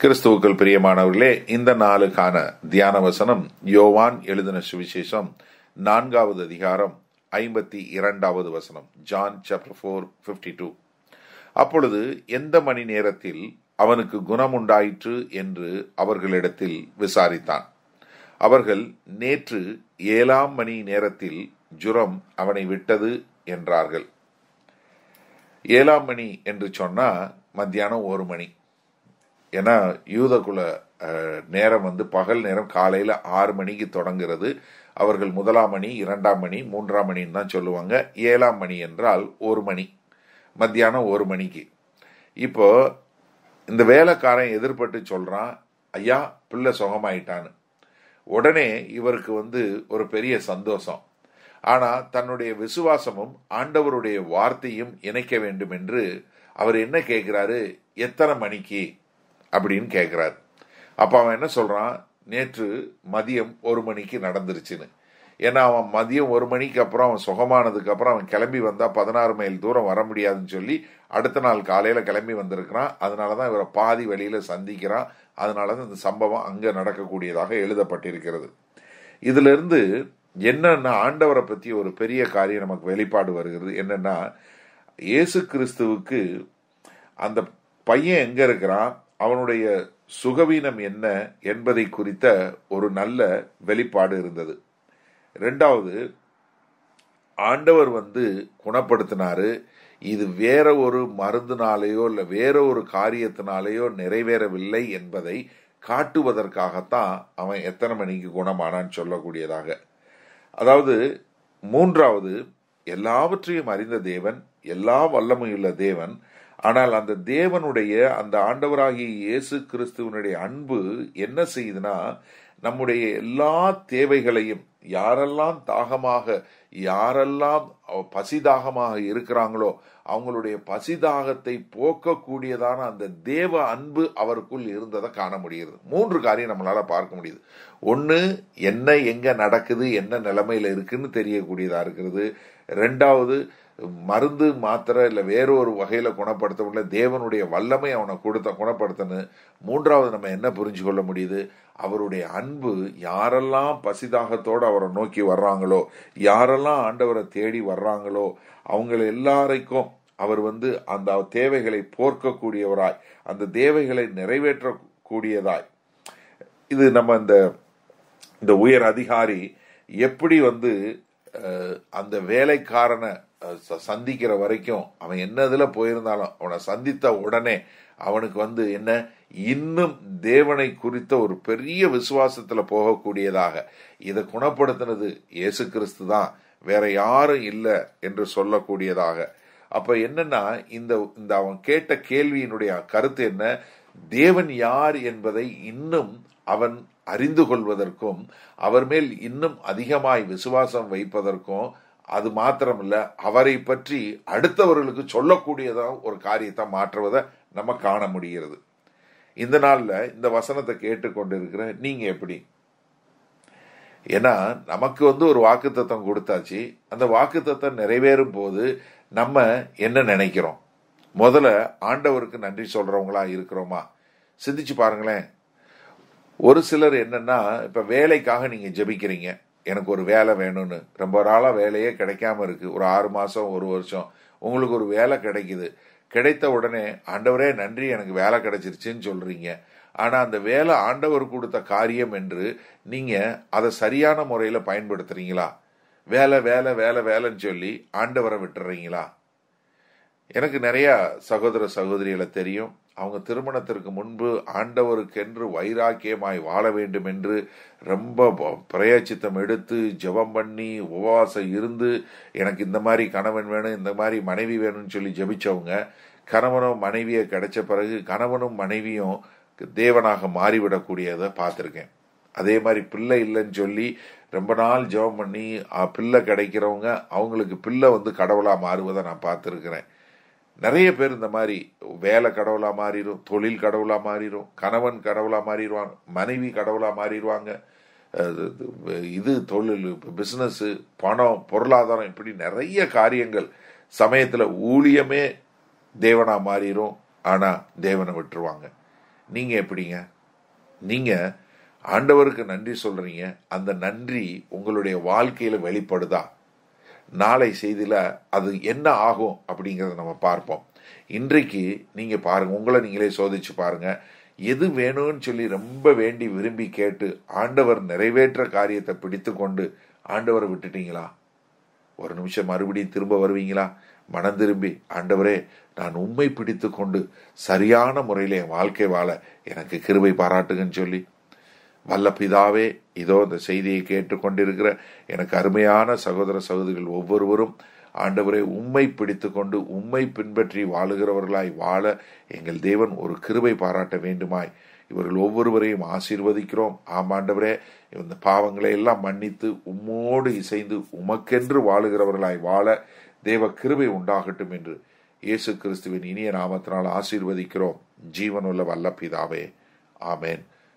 கிறிஸ்துவுக்கள் பிரியமானவர்களே இந்த நாளுக்கான தியான வசனம் யோவான் எழுதின சுவிசேஷம் நான்காவது அதிகாரம் ஐம்பத்தி இரண்டாவது வசனம் John chapter four fifty two அப்பொழுது எந்த மணி நேரத்தில் அவனுக்கு குணமுண்டாயிற்று என்று அவர்களிடத்தில் விசாரித்தான். அவர்கள் நேற்று ஏழாம் மணி நேரத்தில் ஜுரம் அவனை விட்டது என்றார்கள். ஏழாம் மணி என்று சொன்னா மத்தியானம் ஒரு மணி. ஏன்னா யூதகுல நேரம் வந்து பகல் நேரம் காலையில் ஆறு மணிக்கு தொடங்குறது. அவர்கள் முதலாம் மணி இரண்டாம் மணி மூன்றாம் மணின்னு தான் சொல்லுவாங்க. ஏழாம் மணி என்றால் ஒரு மணி. மத்தியானம் ஒரு மணிக்கு. இப்போ இந்த வேலைக்காரன் எதிர்பட்டு சொல்கிறான் ஐயா பிள்ளை சுகமாயிட்டான்னு. உடனே இவருக்கு வந்து ஒரு பெரிய சந்தோஷம். ஆனால் தன்னுடைய விசுவாசமும் ஆண்டவருடைய வார்த்தையும் இணைக்க வேண்டும் என்று அவர் என்ன கேட்குறாரு? எத்தனை மணிக்கு? அப்படின்னு கேட்குறாரு அப்போ அவன் என்ன சொல்கிறான் நேற்று மதியம் ஒரு மணிக்கு நடந்துருச்சுன்னு. ஏன்னா அவன் மதியம் ஒரு மணிக்கு அப்புறம் அவன் சுகமானதுக்கு அப்புறம் அவன் கிளம்பி வந்தால் பதினாறு மைல் தூரம் வர முடியாதுன்னு சொல்லி அடுத்த நாள் காலையில் கிளம்பி வந்திருக்கிறான். அதனாலதான் இவரை பாதி வழியில் சந்திக்கிறான். அதனால தான் இந்த சம்பவம் அங்கே நடக்கக்கூடியதாக எழுதப்பட்டிருக்கிறது. இதிலிருந்து என்னன்னா ஆண்டவரை பற்றி ஒரு பெரிய காரியம் நமக்கு வெளிப்பாடு வருகிறது. என்னன்னா இயேசு கிறிஸ்துவுக்கு அந்த பையன் எங்கே இருக்கிறான்? அவனுடைய சுகவீனம் என்ன என்பதை குறித்த ஒரு நல்ல வெளிப்பாடு இருந்தது. ரெண்டாவது ஆண்டவர் வந்து குணப்படுத்தினாரு. இது வேற ஒரு மருந்தினாலேயோ இல்லை வேற ஒரு காரியத்தினாலேயோ நிறைவேறவில்லை என்பதை காட்டுவதற்காகத்தான் அவன் எத்தனை மணிக்கு குணமானான்னு சொல்லக்கூடியதாக. அதாவது மூன்றாவது எல்லாவற்றையும் அறிந்த தேவன் எல்லா வல்லமையுள்ள தேவன். ஆனால் அந்த தேவனுடைய அந்த ஆண்டவராகிய இயேசு கிறிஸ்துவனுடைய அன்பு என்ன செய்யுதுன்னா நம்முடைய எல்லா தேவைகளையும் யாரெல்லாம் தாகமாக யாரெல்லாம் பசிதாகமாக இருக்கிறாங்களோ அவங்களுடைய பசிதாகத்தை போக்கக்கூடியதான அந்த தேவ அன்பு அவருக்குள் இருந்ததை காண முடியுது. மூன்று காரியம் நம்மளால பார்க்க முடியுது. ஒன்று என்ன எங்க நடக்குது என்ன நிலைமையில இருக்குன்னு தெரியக்கூடியதா இருக்கிறது. ரெண்டாவது மருந்து மாத்திரை இல்லை வேற ஒரு வகையில குணப்படுத்த முடியல தேவனுடைய வல்லமை அவனை கொடுத்த குணப்படுத்தணும் மூன்றாவது நம்ம என்ன புரிஞ்சு கொள்ள முடியுது? அவருடைய அன்பு யாரெல்லாம் பசிதாகத்தோடு அவரை நோக்கி வர்றாங்களோ யாரெல்லாம் ஆண்டவரை தேடி வர்றாங்களோ அவங்க எல்லாரைக்கும் அவர் வந்து அந்த தேவைகளை போர்க்கக்கூடியவராய் அந்த தேவைகளை நிறைவேற்றக்கூடியதாய். இது நம்ம இந்த இந்த உயர் அதிகாரி எப்படி வந்து அந்த வேலைக்காரனை சந்திக்கிற வரைக்கும் அவன் என்ன இதுல போயிருந்தாலும் அவனை சந்தித்த உடனே அவனுக்கு வந்து என்ன? இன்னும் தேவனை குறித்த ஒரு பெரிய விசுவாசத்துல போகக்கூடியதாக. இதை குணப்படுத்தினது இயேசு கிறிஸ்து தான். வேற யாரும் இல்லை என்று சொல்லக்கூடியதாக. அப்ப என்னன்னா இந்த இந்த அவன் கேட்ட கேள்வியினுடைய கருத்து என்ன? தேவன் யார் என்பதை இன்னும் அவன் அறிந்து கொள்வதற்கும் அவர் மேல் இன்னும் அதிகமாய் விசுவாசம் வைப்பதற்கும் அது மாத்திரமல்ல அவரை பற்றி அடுத்தவர்களுக்கு சொல்லக்கூடியதா ஒரு காரியத்தை மாற்றுவதை நம்ம காண முடிகிறது. இந்த நாள்ல இந்த வசனத்தை கேட்டுக்கொண்டிருக்கிற நீங்க எப்படி? ஏன்னா நமக்கு வந்து ஒரு வாக்குத்தத்தம் கொடுத்தாச்சு. அந்த வாக்குத்தத்தம் நிறைவேறும் போது நம்ம என்ன நினைக்கிறோம்? முதல்ல ஆண்டவருக்கு நன்றி சொல்றவங்களா இருக்கிறோமா? சிந்திச்சு பாருங்களேன். ஒரு சிலர் என்னன்னா இப்ப வேலைக்காக நீங்க ஜெபிக்கிறீங்க. எனக்கு ஒரு வேலை வேணும்னு. ரொம்ப நாளாக வேலையே கிடைக்காம இருக்கு. ஒரு ஆறு மாதம் ஒரு வருஷம். உங்களுக்கு ஒரு வேலை கிடைக்குது. கிடைத்த உடனே ஆண்டவரே நன்றி. எனக்கு வேலை கிடைச்சிருச்சுன்னு சொல்றீங்க. ஆனா அந்த வேலை ஆண்டவர் கொடுத்த காரியம் என்று நீங்க அதை சரியான முறையில் பயன்படுத்துறீங்களா? வேலை வேலை வேலை வேலைன்னு சொல்லி ஆண்டவரை விட்டுறீங்களா? எனக்கு நிறையா சகோதர சகோதரிகளை தெரியும். அவங்க திருமணத்திற்கு முன்பு ஆண்டவருக்கென்று வைராக்கியமாய் வாழ வேண்டும் என்று ரொம்ப ப- பிரயச்சித்தம் எடுத்து ஜெபம் பண்ணி உபவாசம் இருந்து எனக்கு இந்த மாதிரி கணவன் வேணும் இந்த மாதிரி மனைவி வேணும்னு சொல்லி ஜெபிச்சவங்க கணவனும் மனைவியை கிடைச்ச பிறகு கணவனும் மனைவியும் தேவனாக மாறிவிடக்கூடியதை பார்த்துருக்கேன். அதே மாதிரி பிள்ளை இல்லைன்னு சொல்லி ரொம்ப நாள் ஜெபம் பண்ணி பிள்ளை கிடைக்கிறவங்க அவங்களுக்கு பிள்ளை வந்து கடவுளாக மாறுவதை நான் பார்த்துருக்கிறேன். நிறைய பேர் இந்த மாதிரி வேலை கடவுளா மாறிடும் தொழில் கடவுளா மாறிடும் கணவன் கடவுளா மாறிடுவாங்க மனைவி கடவுளா மாறிடுவாங்க இது தொழில் பிசினஸ் பணம் பொருளாதாரம் இப்படி நிறைய காரியங்கள் சமயத்துல ஊழியமே தேவனா மாறிடும் ஆனா தேவனை விட்டுருவாங்க. நீங்க எப்படிங்க? நீங்க ஆண்டவருக்கு நன்றி சொல்றீங்க. அந்த நன்றி உங்களுடைய வாழ்க்கையில வெளிப்படுதா? நாளை செய்தியில் அது என்ன ஆகும் அப்படிங்கிறத நம்ம பார்ப்போம். இன்றைக்கு நீங்கள் பாருங்கள் உங்களை நீங்களே சோதிச்சு பாருங்க. எது வேணும்னு சொல்லி ரொம்ப வேண்டி விரும்பி கேட்டு ஆண்டவர் நிறைவேற்ற காரியத்தை பிடித்து கொண்டு ஆண்டவரை விட்டுட்டீங்களா? ஒரு நிமிஷம் மறுபடியும் திரும்ப வருவீங்களா? மனம் திரும்பி ஆண்டவரே நான் உண்மை பிடித்து கொண்டு சரியான முறையில் என் வாழ்க்கை வாழ எனக்கு கிருபை பாராட்டுங்கன்னு சொல்லி வல்ல பிதாவே இதோ இந்த செய்தியை கேட்டுக்கொண்டிருக்கிற எனக்கு அருமையான சகோதர சகோதரிகள் ஒவ்வொருவரும் ஆண்டவரை உண்மை பிடித்து கொண்டு உண்மை பின்பற்றி வாழுகிறவர்களாய் வாழ எங்கள் தேவன் ஒரு கிருபை பாராட்ட வேண்டுமாய். இவர்கள் ஒவ்வொருவரையும் ஆசீர்வதிக்கிறோம். ஆமாண்டவரே இந்த பாவங்களை எல்லாம் மன்னித்து உம்மோடு இசைந்து உமக்கென்று வாழுகிறவர்களாய் வாழ தேவ கிருபை உண்டாகட்டும் என்று இயேசு கிறிஸ்துவின் இனிய நாமத்தினால் ஆசீர்வதிக்கிறோம். ஜீவனுள்ள வல்ல பிதாவே ஆமேன்.